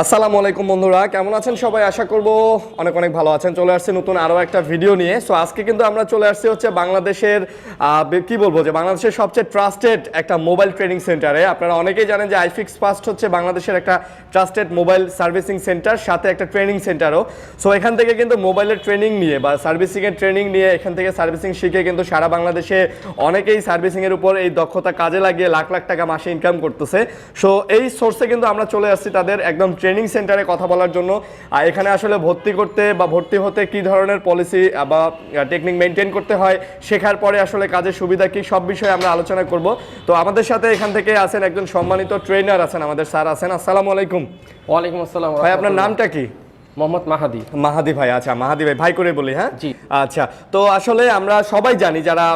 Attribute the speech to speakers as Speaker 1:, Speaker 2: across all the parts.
Speaker 1: আসসালামু আলাইকুম বন্ধুরা, কেমন আছেন সবাই? আশা করব অনেক অনেক ভালো আছেন। চলে আসছে নতুন আরও একটা ভিডিও নিয়ে। সো আজকে কিন্তু আমরা চলে আসছি হচ্ছে বাংলাদেশের কি বলব যে বাংলাদেশের সবচেয়ে ট্রাস্টেড একটা মোবাইল ট্রেনিং সেন্টারে আপনারা অনেকেই জানেন যে আইফিক্স ফাস্ট হচ্ছে বাংলাদেশের একটা ট্রাস্টেড মোবাইল সার্ভিসিং সেন্টার সাথে একটা ট্রেনিং সেন্টারও সো এখান থেকে কিন্তু মোবাইলের ট্রেনিং নিয়ে বা সার্ভিসিংয়ের ট্রেনিং নিয়ে এখান থেকে সার্ভিসিং শিখে কিন্তু সারা বাংলাদেশে অনেকেই সার্ভিসিংয়ের উপর এই দক্ষতা কাজে লাগিয়ে লাখ লাখ টাকা মাসে ইনকাম করতেছে। সো এই সোর্সে কিন্তু আমরা চলে আসছি তাদের একদম ট্রেনিং সেন্টারে কথা বলার জন্য। আর এখানে আসলে ভর্তি করতে বা ভর্তি হতে কি ধরনের পলিসি বা টেকনিক মেনটেন করতে হয় শেখার পরে আসলে কাজের সুবিধা কি সব বিষয়ে আমরা আলোচনা করব। তো আমাদের সাথে এখান থেকে আছেন একজন সম্মানিত ট্রেনার আছেন আমাদের স্যার আছেন। আসসালামু আলাইকুম।
Speaker 2: ওয়ালাইকুম আসসালাম
Speaker 1: ভাই আপনার নামটা কি?
Speaker 2: মোহাম্মদ মাহাদি।
Speaker 1: মাহাদি ভাই আচ্ছা মাহাদি ভাই ভাই করে বলি হ্যাঁ?
Speaker 2: জি।
Speaker 1: আচ্ছা তো আসলে আমরা সবাই জানি যারা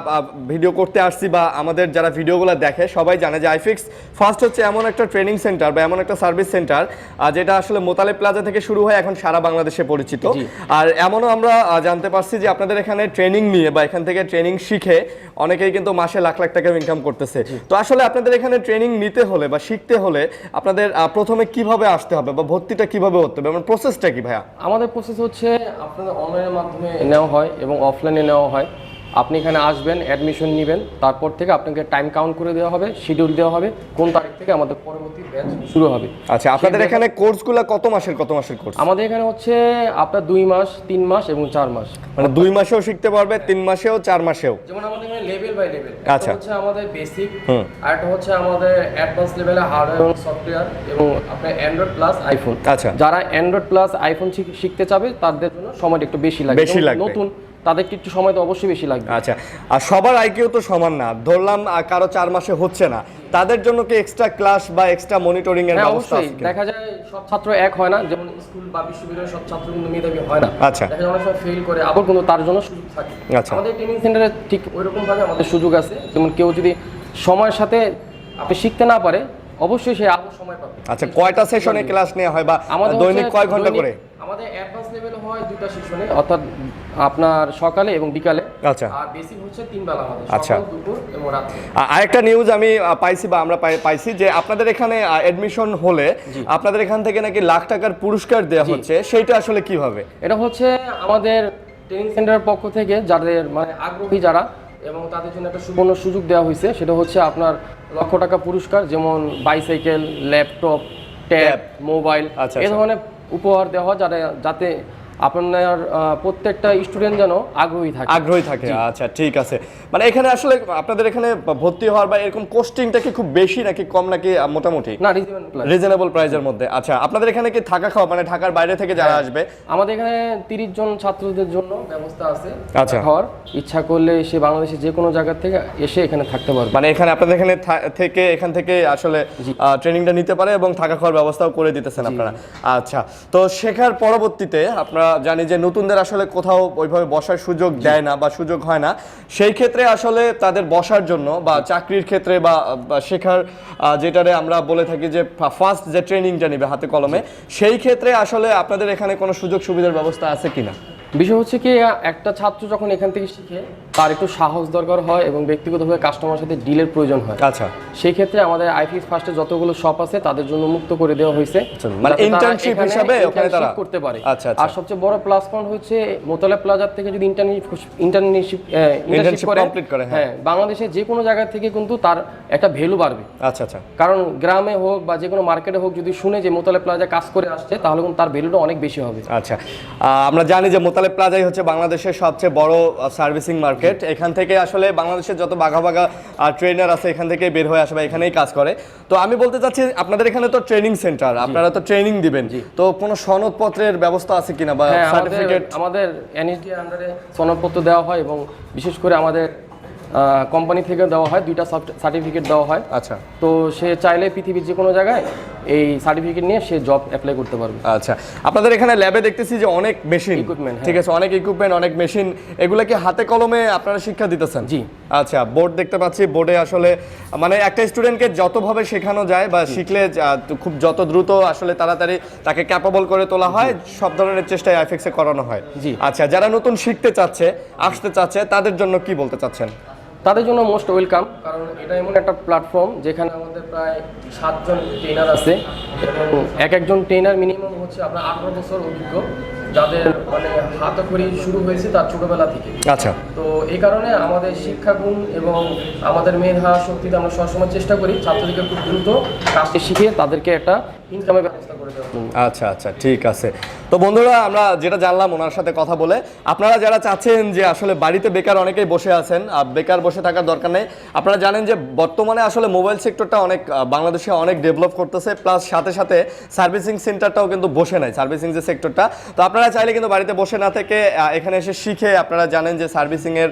Speaker 1: ভিডিও করতে আসছি বা আমাদের যারা ভিডিওগুলো দেখে সবাই জানে যে আইফিক্স ফার্স্ট হচ্ছে এমন একটা ট্রেনিং সেন্টার বা এমন একটা সার্ভিস সেন্টার যেটা আসলে মোতালে প্লাজা থেকে শুরু হয় এখন সারা বাংলাদেশে পরিচিত। আর এমনও আমরা জানতে পারছি যে আপনাদের এখানে ট্রেনিং নিয়ে বা এখান থেকে ট্রেনিং শিখে অনেকেই কিন্তু মাসে লাখ লাখ টাকা ইনকাম করতেছে। তো আসলে আপনাদের এখানে ট্রেনিং নিতে হলে বা শিখতে হলে আপনাদের প্রথমে কীভাবে আসতে হবে বা ভর্তিটা কীভাবে হতে হবে? মানে প্রসেসটা কি ভাইয়া?
Speaker 2: আমাদের প্রসেস হচ্ছে আপনাদের অনলাইনের মাধ্যমে নেওয়া হয় এবং অফলাইনে নেওয়া হয়। আপনি এখানে আসবেন অ্যাডমিশন নেবেন তারপর থেকে আপনাকে টাইম কাউন্ট করে দেওয়া হবে শিডিউল দেওয়া হবে কোন তারিখ থেকে আমাদের পরবর্তী ব্যাচ শুরু হবে
Speaker 1: আচ্ছা আপনাদের এখানে কোর্সগুলো কত মাসের কত মাসের কোর্স
Speaker 2: আমাদের এখানে হচ্ছে আপনার দুই মাস তিন মাস এবং চার মাস
Speaker 1: মানে দুই মাসেও শিখতে পারবে তিন মাসেও চার মাসেও
Speaker 2: যেমন আমাদের এখানে লেভেল বাই লেভেল
Speaker 1: আচ্ছা।
Speaker 2: হচ্ছে আমাদের বেসিক। আর একটা হচ্ছে আমাদের অ্যাডভান্স লেভেলে হার্ডওয়্যার এবং সফটওয়্যার এবং আপনার অ্যান্ড্রয়েড প্লাস আইফোন
Speaker 1: আচ্ছা।
Speaker 2: যারা অ্যান্ড্রয়েড প্লাস আইফোন শিখতে চাবে তাদের জন্য সময়টা একটু বেশি লাগবে
Speaker 1: বেশি লাগবে।
Speaker 2: নতুন তাদেরকে একটু সময় তো অবশ্যই বেশি লাগবে।
Speaker 1: আচ্ছা আর সবার আইকিউ তো সমান না। ধরলাম কারও চার মাসে হচ্ছে না। তাদের জন্য কি এক্সট্রা ক্লাস বা এক্সট্রা মনিটরিং এর
Speaker 2: হ্যাঁ
Speaker 1: ব্যবস্থা আছে
Speaker 2: দেখা যায় সব ছাত্র এক হয় না। যেমন স্কুল বা বিশ্ববিদ্যালয়ের সব ছাত্র কিন্তু মেধাবী হয় না।
Speaker 1: আচ্ছা।
Speaker 2: দেখা যায় অনেক সময় ফেল করে আবার কিন্তু তার জন্য সুযোগ থাকে।
Speaker 1: আচ্ছা।
Speaker 2: আমাদের ট্রেনিং সেন্টারে ঠিক ওইরকম ভাবে আমাদের সুযোগ আছে। যেমন কেউ যদি সময়ের সাথে আপনি শিখতে না পারে অবশ্যই সে আরও সময় পাবে।
Speaker 1: আচ্ছা কয়টা সেশনে ক্লাস নেওয়া হয় বা দৈনিক কয়
Speaker 2: ঘণ্টা
Speaker 1: করে
Speaker 2: আমাদের অ্যাডভান্স লেভেল হয় দুটা সেশনে অর্থাৎ আপনার সকালে এবং বিকালে।
Speaker 1: আচ্ছা।
Speaker 2: আর বেসিক হচ্ছে তিন বেলা আমাদের
Speaker 1: আচ্ছা।
Speaker 2: দুপুর এবং রাত্রে।
Speaker 1: আরেকটা নিউজ আমি পাইছি বা আমরা পাই- পাইছি যে আপনাদের এখানে এডমিশন হলে আপনাদের এখান থেকে নাকি লাখ টাকার পুরস্কার দেওয়া হচ্ছে সেইটা আসলে কীভাবে?
Speaker 2: এটা হচ্ছে আমাদের ট্রেনিং সেন্টারের পক্ষ থেকে যাদের মানে আগ্রহী যারা এবং তাদের জন্য একটা সুবর্ণ সুযোগ দেওয়া হয়েছে সেটা হচ্ছে আপনার লক্ষ টাকা পুরস্কার যেমন বাইসাইকেল ল্যাপটপ ট্যাব মোবাইল এই
Speaker 1: আচ্ছা।
Speaker 2: ধরনের উপহার দেওয়া হয় যাতে যাতে আপনার প্রত্যেকটা স্টুডেন্ট যেন আগ্রহী থাকে।
Speaker 1: আগ্রহী থাকে আচ্ছা ঠিক আছে। মানে এখানে আসলে আপনাদের এখানে ভর্তি হওয়ার বা এরকম কোস্টিংটা কি খুব বেশি নাকি কম নাকি মোটামুটি?
Speaker 2: না রিজনেবল
Speaker 1: প্রাইসের মধ্যে। আচ্ছা আপনাদের এখানে কি থাকা খাওয়া মানে ঢাকার বাইরে থেকে যারা
Speaker 2: হ্যাঁ।
Speaker 1: আসবে?
Speaker 2: আমাদের এখানে তিরিশ জন ছাত্রদের জন্য ব্যবস্থা আছে
Speaker 1: আচ্ছা।
Speaker 2: খাওয়ার ইচ্ছা করলে সে বাংলাদেশের যে কোনো জায়গা থেকে এসে এখানে থাকতে পারবে।
Speaker 1: মানে এখানে আপনাদের এখানে থেকে এখান থেকে আসলে ট্রেনিংটা নিতে পারে এবং থাকা খাওয়ার ব্যবস্থাও করে দিতেছেন আপনারা। আচ্ছা তো শেখার পরবর্তীতে আপনারা জানি যে নতুনদের আসলে কোথাও ওইভাবে বসার সুযোগ দেয় না বা সুযোগ হয় না। সেই ক্ষেত্রে আসলে তাদের বসার জন্য বা চাকরির ক্ষেত্রে বা শেখার যেটারে আমরা বলে থাকি যে ফার্স্ট যে ট্রেনিংটা নিবে হাতে কলমে সেই ক্ষেত্রে আসলে আপনাদের এখানে কোনো সুযোগ সুবিধার ব্যবস্থা আছে কিনা?
Speaker 2: বিষয় হচ্ছে কি একটা ছাত্র যখন এখান থেকে শিখে তার একটু সাহস দরকার হয় এবং ব্যক্তিগতভাবে কাস্টমার সাথে ডিলের প্রয়োজন হয়।
Speaker 1: আচ্ছা।
Speaker 2: সেই ক্ষেত্রে আমাদের আইফিক্স ফার্স্টে যতগুলো শপ আছে তাদের জন্য মুক্ত করে দেওয়া হয়েছে।
Speaker 1: মানে
Speaker 2: তারা
Speaker 1: internship
Speaker 2: এখানে
Speaker 1: হিসাবে ওখানে তারা-
Speaker 2: করতে পারে।
Speaker 1: আচ্ছা, আচ্ছা।
Speaker 2: আর সবচেয়ে বড় প্লাস পয়েন্ট হচ্ছে মোতালা প্লাজার থেকে যদি ইন্টারনিশিপ ইন্টারনিশিপ
Speaker 1: Internship
Speaker 2: করে
Speaker 1: করে, হ্যাঁ।
Speaker 2: হ্যাঁ বাংলাদেশে যে কোনো জায়গা থেকে কিন্তু তার একটা ভ্যালু বাড়বে।
Speaker 1: আচ্ছা আচ্ছা।
Speaker 2: কারণ গ্রামে হোক বা যে কোনো মার্কেটে হোক যদি শুনে যে মোতালে প্লাজা কাজ করে আসছে তাহলে কিন্তু তার ভ্যালুটা অনেক বেশি হবে।
Speaker 1: আচ্ছা। আমরা জানি যে মোতালেব প্লাজাই হচ্ছে বাংলাদেশের সবচেয়ে বড় সার্ভিসিং মার্কেট এখান থেকে আসলে বাংলাদেশের যত বাঘা বাঘা ট্রেনার আছে এখান থেকে বের হয়ে আসে বা এখানেই কাজ করে। তো আমি বলতে চাচ্ছি আপনাদের এখানে তো ট্রেনিং সেন্টার আপনারা তো ট্রেনিং দিবেন। তো কোনো সনদপত্রের ব্যবস্থা আছে কিনা বা
Speaker 2: হ্যাঁ
Speaker 1: সার্টিফিকেট
Speaker 2: আমাদের এনএসডি আন্ডারে সনদপত্র দেওয়া হয় এবং বিশেষ করে আমাদের কোম্পানি থেকে দেওয়া হয় দুইটা সার্টিফিকেট দেওয়া হয়।
Speaker 1: আচ্ছা।
Speaker 2: তো সে চাইলে পৃথিবীর যে কোনো জায়গায় এই সার্টিফিকেট নিয়ে সে জব অ্যাপ্লাই করতে পারবে।
Speaker 1: আচ্ছা। আপনাদের এখানে ল্যাবে দেখতেছি যে অনেক মেশিন
Speaker 2: Equipment, হ্যাঁ।
Speaker 1: ঠিক আছে অনেক ইকুইপমেন্ট অনেক মেশিন এগুলা কি হাতে কলমে আপনারা শিক্ষা দিতেছেন?
Speaker 2: জি।
Speaker 1: আচ্ছা বোর্ড দেখতে পাচ্ছি বোর্ডে আসলে মানে একটা স্টুডেন্টকে যতভাবে শেখানো যায় বা শিখলে খুব যত দ্রুত আসলে তাড়াতাড়ি তাকে ক্যাপাবল করে তোলা হয় সব ধরনের চেষ্টায় আইফেক্সে করানো হয়।
Speaker 2: জি।
Speaker 1: আচ্ছা যারা নতুন শিখতে চাচ্ছে আসতে চাচ্ছে তাদের জন্য কি বলতে চাচ্ছেন?
Speaker 2: তাদের জন্য মোস্ট ওয়েলকাম কারণ এটা এমন একটা প্ল্যাটফর্ম যেখানে আমাদের প্রায় সাতজন ট্রেনার আছে। এক একজন ট্রেনার মিনিমাম হচ্ছে আপনার আঠারো বছর অভিজ্ঞ। যাদের মানে হাতাখড়ি শুরু হয়েছে তার ছোটবেলা থেকে।
Speaker 1: আচ্ছা।
Speaker 2: তো এই কারণে আমাদের শিক্ষাগুণ এবং আমাদের মেধা শক্তিতে আমরা সবসময় চেষ্টা করি ছাত্রদেরকে খুব দ্রুত কাজটি শিখিয়ে তাদেরকে একটা ইনকামের ব্যবস্থা করে জন্য
Speaker 1: আচ্ছা আচ্ছা ঠিক আছে। তো বন্ধুরা আমরা যেটা জানলাম ওনার সাথে কথা বলে আপনারা যারা চাচ্ছেন যে আসলে বাড়িতে বেকার অনেকেই বসে আছেন আর বেকার বসে থাকার দরকার নেই আপনারা জানেন যে বর্তমানে আসলে মোবাইল সেক্টরটা অনেক বাংলাদেশে অনেক ডেভেলপ করতেছে প্লাস সাথে সাথে সার্ভিসিং সেন্টারটাও কিন্তু বসে নাই সার্ভিসিং যে সেক্টরটা। তো আপনারা চাইলে কিন্তু বাড়িতে বসে না থেকে এখানে এসে শিখে আপনারা জানেন যে সার্ভিসিংয়ের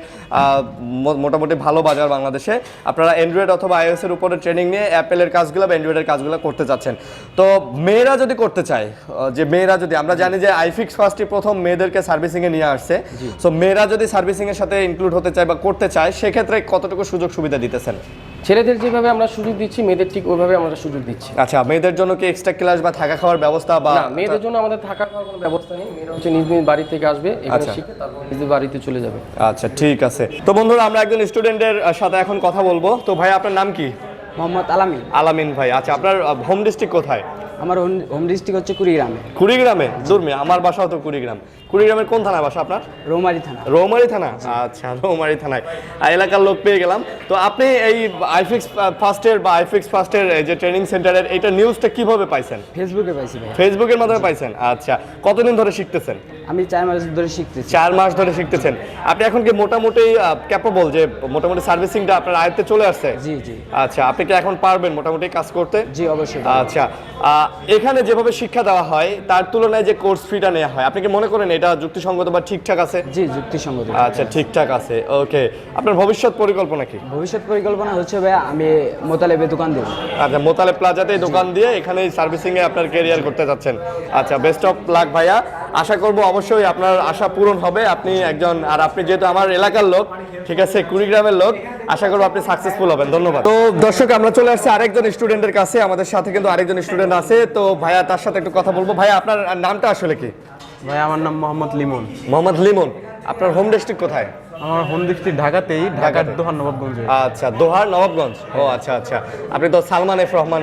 Speaker 1: মোটামুটি ভালো বাজার বাংলাদেশে। আপনারা অ্যান্ড্রয়েড অথবা আইওএস এর উপরে ট্রেনিং নিয়ে অ্যাপেলের কাজগুলো বা অ্যান্ড্রয়েডের কাজগুলো করতে চাচ্ছেন তো মেয়েরা যদি করতে চায় যে মেয়েরা যদি আমরা জানি যে আইফিক্স ফার্স্টই প্রথম মেয়েদেরকে সার্ভিসিংয়ে নিয়ে আসছে। সো মেয়েরা যদি সার্ভিসিংয়ের সাথে ইনক্লুড হতে চায় বা করতে চায় সেক্ষেত্রে কতটুকু সুযোগ সুবিধা দিতেছেন?
Speaker 2: ছেলেদের যেভাবে আমরা সুযোগ দিচ্ছি মেয়েদের ঠিক ওইভাবে আমরা সুযোগ দিচ্ছি।
Speaker 1: আচ্ছা মেয়েদের জন্য কি এক্সট্রা ক্লাস বা থাকা খাওয়ার ব্যবস্থা বা
Speaker 2: না মেয়েদের জন্য আমাদের থাকা খাওয়ার কোনো ব্যবস্থা নেই। মেয়েরা হচ্ছে নিজ নিজ বাড়ি থেকে আসবে এখানে
Speaker 1: আচ্ছা।
Speaker 2: শিখে তারপর নিজের বাড়িতে চলে যাবে।
Speaker 1: আচ্ছা ঠিক আছে। তো বন্ধুরা আমরা একজন স্টুডেন্টের সাথে এখন কথা বলব। তো ভাই আপনার নাম কি?
Speaker 3: মোহাম্মদ আলামিন।
Speaker 1: আলামিন ভাই আচ্ছা আপনার হোম ডিস্ট্রিক্ট কোথায়?
Speaker 3: আমার হোম- ডিস্ট্রিক্ট হচ্ছে কুড়িগ্রামে।
Speaker 1: কুড়িগ্রামে? দূরমে আমার বাসা হতো কুড়িগ্রাম। কুড়িগ্রামের কোন থানায় বাসা আপনার?
Speaker 3: রোমারি থানা।
Speaker 1: রোমারি থানা? আচ্ছা রোমারি থানায়। এলাকার লোক পেয়ে গেলাম। তো আপনি এই আইফিক্স ফার্স্টের বা আইফিক্স ফার্স্টের এর যে ট্রেনিং সেন্টারের এটা নিউজটা কীভাবে পাইছেন?
Speaker 3: ফেসবুকে পাইছি ভাই।
Speaker 1: ফেসবুকের মাধ্যমে পাইছেন? আচ্ছা কতদিন ধরে শিখতেছেন?
Speaker 3: আমি চার মাস ধরে শিখতেছি।
Speaker 1: চার মাস ধরে শিখতেছেন। আপনি এখন কি মোটামুটি ক্যাপাবল যে মোটামুটি সার্ভিসিংটা আপনার আয়ত্তে চলে আসছে?
Speaker 3: জি জি।
Speaker 1: আচ্ছা আপনি কি এখন পারবেন মোটামুটি কাজ করতে?
Speaker 3: জি অবশ্যই
Speaker 1: আচ্ছা এখানে যেভাবে শিক্ষা দেওয়া হয় তার তুলনায় যে কোর্স ফিটা নেওয়া হয় আপনি কি মনে করেন এটা যুক্তিসঙ্গত বা ঠিকঠাক আছে?
Speaker 3: জি যুক্তিসঙ্গত।
Speaker 1: আচ্ছা ঠিকঠাক আছে ওকে। আপনার ভবিষ্যৎ পরিকল্পনা কি?
Speaker 3: ভবিষ্যৎ পরিকল্পনা হচ্ছে ভাই আমি মোতালেবে দোকান দেবো।
Speaker 1: আচ্ছা মোতালে প্লাজাতেই দোকান দিয়ে এখানে সার্ভিসিং এ আপনার ক্যারিয়ার করতে যাচ্ছেন। আচ্ছা বেস্ট অফ লাক ভাইয়া। আশা করব অবশ্যই আপনার আশা পূরণ হবে। আপনি একজন আর আপনি যেহেতু আমার এলাকার লোক ঠিক আছে কুড়িগ্রামের লোক আশা করব আপনি সাকসেসফুল হবেন। ধন্যবাদ। তো দর্শক আমরা চলে আসছি আরেকজন স্টুডেন্টের কাছে। আমাদের সাথে কিন্তু আরেকজন স্টুডেন্ট আছে। তো ভাইয়া তার সাথে একটু কথা বলব। ভাইয়া আপনার নামটা আসলে কি?
Speaker 4: ভাই আমার নাম মোহাম্মদ লিমন।
Speaker 1: মোহাম্মদ লিমন। আপনার হোম ডিস্ট্রিক্ট কোথায়?
Speaker 4: আমার হোম ডিস্ট্রিক্ট ঢাকাতেই ঢাকার দোহার নবাবগঞ্জে
Speaker 1: আচ্ছা দোহার নবাবগঞ্জ। ও আচ্ছা আচ্ছা। আপনি তো সালমান এফ রহমান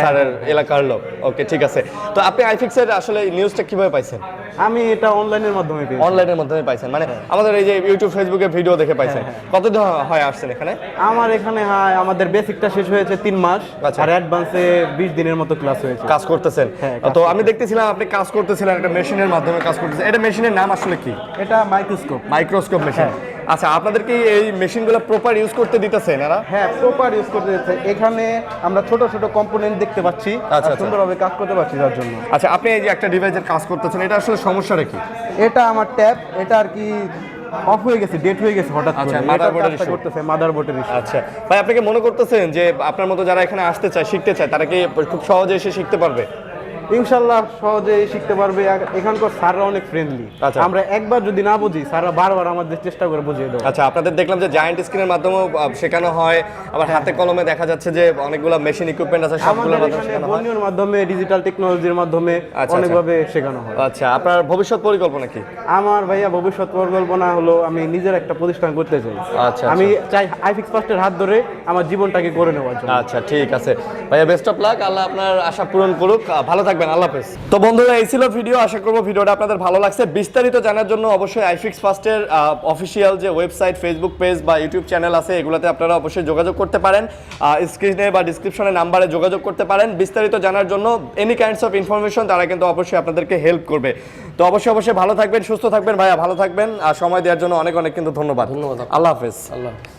Speaker 1: স্যারের এলাকার লোক। ওকে ঠিক আছে। তো আপনি আইফিক্সের আসলে নিউজটা কীভাবে পাইছেন?
Speaker 4: আমি এটা অনলাইনের মাধ্যমে পেয়েছি।
Speaker 1: অনলাইনের মাধ্যমে পাইছেন। মানে আমাদের এই যে ইউটিউব ফেসবুকে ভিডিও দেখে পাইছেন। কতদিন হয় আসছেন এখানে?
Speaker 4: আমার এখানে হয় আমাদের বেসিকটা শেষ হয়েছে তিন মাস
Speaker 1: আচ্ছা।
Speaker 4: আর অ্যাডভান্সে বিশ দিনের মতো ক্লাস হয়েছে।
Speaker 1: কাজ করতেছেন।
Speaker 4: হ্যাঁ,
Speaker 1: তো আমি দেখতেছিলাম আপনি কাজ করতেছিলেন একটা মেশিনের মাধ্যমে কাজ করতেছেন এটা মেশিনের নাম আসলে কি?
Speaker 4: এটা মাইক্রোস্কোপ
Speaker 1: মাইক্রোস্কোপ মেশিন আচ্ছা আপনাদের কি এই মেশিনগুলো প্রপার ইউজ করতে দিতেছেন এরা?
Speaker 4: হ্যাঁ প্রপার ইউজ করতে যাচ্ছে এখানে আমরা ছোট ছোট কম্পোনেন্ট দেখতে পাচ্ছি
Speaker 1: আচ্ছা, আচ্ছা।
Speaker 4: সুন্দরভাবে কাজ করতে পারছি তার জন্য।
Speaker 1: আচ্ছা আপনি এই যে একটা ডিভাইসের কাজ করতেছেন এটা আসলে সমস্যাটা কি?
Speaker 4: এটা আমার ট্যাব এটা আর কি অফ হয়ে গেছে ডেট হয়ে গেছে হঠাৎ
Speaker 1: আচ্ছা,
Speaker 4: করে। কাজটা
Speaker 1: issue।
Speaker 4: করতেছে মাদারবোর্ডের ইস্যু
Speaker 1: আচ্ছা ভাই আপনি কি মনে করতেছেন যে আপনার মতো যারা এখানে আসতে চায় শিখতে চায় তারা কি খুব সহজে এসে শিখতে পারবে?
Speaker 4: ইনশাল্লাহ সহজে শিখতে পারবে। এখানকার স্যাররা অনেক ফ্রেন্ডলি
Speaker 1: আচ্ছা।
Speaker 4: আমরা একবার যদি না বুঝি স্যাররা বারবার আমাদের চেষ্টা করে বুঝিয়ে দেবো
Speaker 1: আচ্ছা আপনাদের দেখলাম যে জায়ান্ট স্ক্রিনের মাধ্যমেও শেখানো হয়। আবার হাতে কলমে দেখা যাচ্ছে যে অনেকগুলো মেশিন ইকুইপমেন্ট আছে সবগুলোর
Speaker 4: আমাদের
Speaker 1: মাধ্যমে হয়।
Speaker 4: মাধ্যমে ডিজিটাল টেকনোলজির মাধ্যমে
Speaker 1: আচ্ছা।
Speaker 4: অনেকভাবে শেখানো হয়।
Speaker 1: আচ্ছা আপনার ভবিষ্যৎ পরিকল্পনা কি?
Speaker 4: আমার ভাইয়া ভবিষ্যৎ পরিকল্পনা হলো আমি নিজের একটা প্রতিষ্ঠান করতে চাই।
Speaker 1: আচ্ছা,
Speaker 4: আমি চাই আইফিক্স ফার্স্টের হাত ধরে আমার জীবনটাকে করে নেওয়ার জন্য।
Speaker 1: আচ্ছা ঠিক আছে। ভাইয়া বেস্ট অফ লাক আল্লাহ আপনার আশা পূরণ করুক। ভালো ভালো থাকবেন আল্লাহ হাফেজ। তো বন্ধুরা এই ছিল ভিডিও আশা করব ভিডিওটা আপনাদের ভালো লাগছে। বিস্তারিত জানার জন্য অবশ্যই আইফিক্স ফার্স্টের অফিসিয়াল যে ওয়েবসাইট ফেসবুক পেজ বা ইউটিউব চ্যানেল আছে এগুলোতে আপনারা অবশ্যই যোগাযোগ করতে পারেন। স্ক্রিনে বা ডিসক্রিপশনে নাম্বারে যোগাযোগ করতে পারেন। বিস্তারিত জানার জন্য এনি কাইন্ডস অফ ইনফরমেশন তারা কিন্তু অবশ্যই আপনাদেরকে হেল্প করবে। তো অবশ্যই অবশ্যই ভালো থাকবেন সুস্থ থাকবেন। ভাইয়া ভালো থাকবেন। আর সময় দেওয়ার জন্য অনেক অনেক কিন্তু ধন্যবাদ।
Speaker 2: ধন্যবাদ।
Speaker 1: আল্লাহ হাফেজ।
Speaker 2: আল্লাহ হাফেজ।